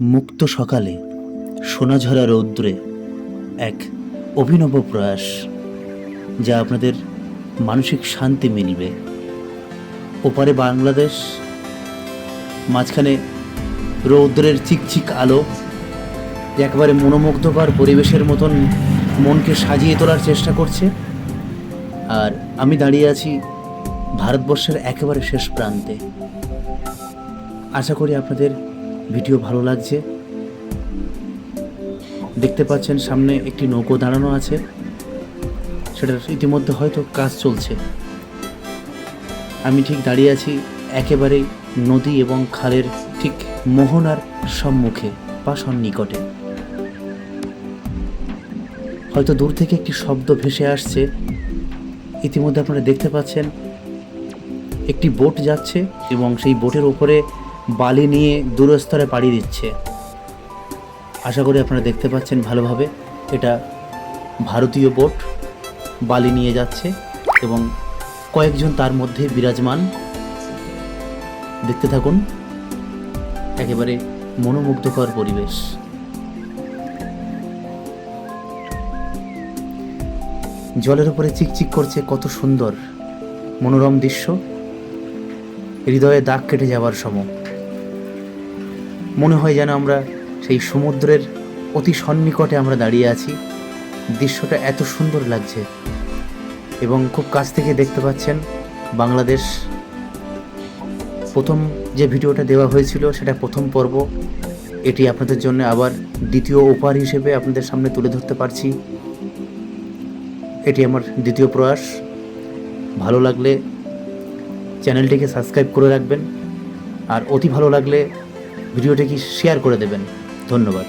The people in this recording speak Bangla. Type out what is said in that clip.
মুক্ত সকালে সোনাঝরা রৌদ্রে এক অভিনব প্রয়াস, যা আপনাদের মানসিক শান্তি মিলবে ওপারে বাংলাদেশ, মাঝখানে রৌদ্রের চিকচিক আলো, একেবারে মনোমুগ্ধকর পরিবেশের মতন মনকে সাজিয়ে তোলার চেষ্টা করছে। আর আমি দাঁড়িয়ে আছি ভারতবর্ষের একেবারে শেষ প্রান্তে। আশা করি আপনাদের ভিডিও ভালো লাগছে। দেখতে পাচ্ছেন সামনে একটি নৌকো দাঁড়ানো আছে। সেটার ইতিমধ্যে হয়তো কাজ চলছে। আমি ঠিক দাঁড়িয়ে আছি একেবারে নদী এবং খালের ঠিক মোহনার সম্মুখে বা সন্নিকটে হয়তো দূর থেকে একটি শব্দ ভেসে আসছে। ইতিমধ্যে আপনারা দেখতে পাচ্ছেন, একটি বোট যাচ্ছে এবং সেই বোটের উপরে বালি নিয়ে দূরস্তরে পাড়ি দিচ্ছে। আশা করি আপনারা দেখতে পাচ্ছেন ভালোভাবে। এটা ভারতীয় বোট বালি নিয়ে যাচ্ছে এবং কয়েকজন তার মধ্যে বিরাজমান। দেখতে থাকুন, একেবারে মনোমুগ্ধকর পরিবেশ। জলের উপরে চিকচিক করছে কত সুন্দর মনোরম দৃশ্য। হৃদয়ে দাগ কেটে যাওয়ার সময়। মনে হয় যেন আমরা সেই সমুদ্রের অতি সন্নিকটে আমরা দাঁড়িয়ে আছি। দৃশ্যটা এত সুন্দর লাগছে। এবং খুব কাছ থেকে দেখতে পাচ্ছেন বাংলাদেশ। প্রথম যে ভিডিওটা দেওয়া হয়েছিল সেটা প্রথম পর্ব। এটি আপনাদের জন্য আবার দ্বিতীয় উপহার হিসেবে আপনাদের সামনে তুলে ধরতে পারছি। এটি আমার দ্বিতীয় প্রয়াস। ভালো লাগলে চ্যানেলটিকে সাবস্ক্রাইব করে রাখবেন। আর অতি ভালো লাগলে ভিডিওটিকে শেয়ার করে দেবেন। ধন্যবাদ।